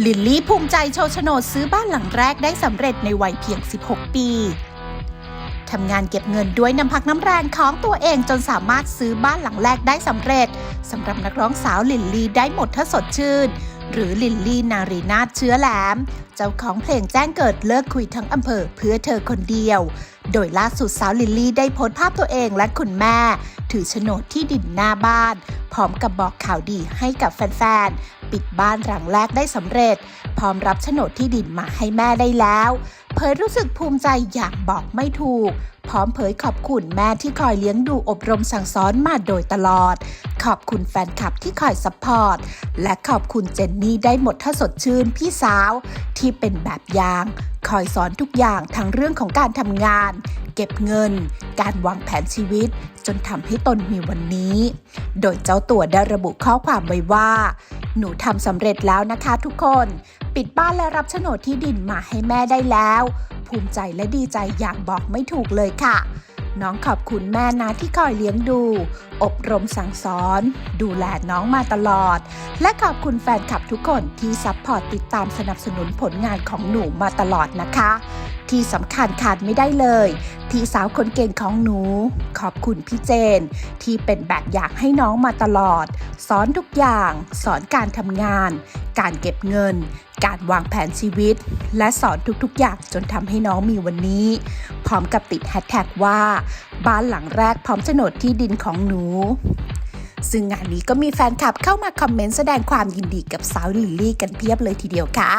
ลิลลี่ภูมิใจโชว์โฉนดซื้อบ้านหลังแรกได้สำเร็จในวัยเพียง 16 ปี ทำงานเก็บเงินด้วยน้ำพักน้ำแรงของตัวเองจนสามารถซื้อบ้านหลังแรกได้สำเร็จสำหรับนักร้องสาวลิลลี่ได้หมดถ้าสดชื่น หรือลิลลี่นารีนาเชื้อแหลม เจ้าของเพลงแจ้งเกิดเลิกคุยทั้งอำเภอเพื่อเธอคนเดียว โดยล่าสุดสาวลิลลี่ได้โพสต์ภาพตัวเองและคุณแม่ ถือโฉนดที่ดินหน้าบ้าน พร้อมกับบอกข่าวดีให้กับแฟนๆ ปิดบ้านหลังแรกได้สำเร็จ พร้อมรับโฉนดที่ดินมาให้แม่ได้แล้วเผยรู้สึกภูมิใจอย่างบอกไม่ถูก พร้อมเผยขอบคุณแม่ที่คอยเลี้ยงดูอบรมสั่งสอนมาโดยตลอด ขอบคุณแฟนคลับที่คอยซัพพอร์ต และขอบคุณเจนนี่ได้หมดถ้าสดชื่นพี่สาว ที่เป็นแบบอย่าง คอยสอนทุกอย่างทั้งเรื่องของการทำงาน เก็บเงิน การวางแผนชีวิต จนทำให้ตนมีวันนี้ โดยเจ้าตัวได้ระบุข้อความไว้ว่า หนูทำสำเร็จแล้วนะคะทุกคน ปิดบ้านและรับโฉนดที่ดินมาให้แม่ได้แล้ว ภูมิใจและดีใจอย่างบอกไม่ถูกเลยค่ะ น้องขอบคุณแม่นะที่คอยเลี้ยงดู อบรมสั่งสอน ดูแลน้องมาตลอด และขอบคุณแฟนคลับทุกคนที่ซัพพอร์ตติดตามสนับสนุนผลงานของหนูมาตลอดนะคะ ที่สำคัญขาดไม่ได้เลย พี่สาวคนเก่งของหนู ขอบคุณพี่เจน ที่เป็นแบบอย่างให้น้องมาตลอด สอนทุกอย่าง สอนการทำงาน การเก็บเงิน การวางแผนชีวิต และสอนทุกๆ อย่างจนทำให้น้องมีวันนี้ พร้อมกับติดแฮชแท็กว่า บ้านหลังแรกพร้อมโฉนดที่ดินของหนู ซึ่งงานนี้ก็มีแฟนคลับเข้ามาคอมเมนต์แสดงความยินดีกับสาวลิลลี่กันเพียบเลยทีเดียวค่ะ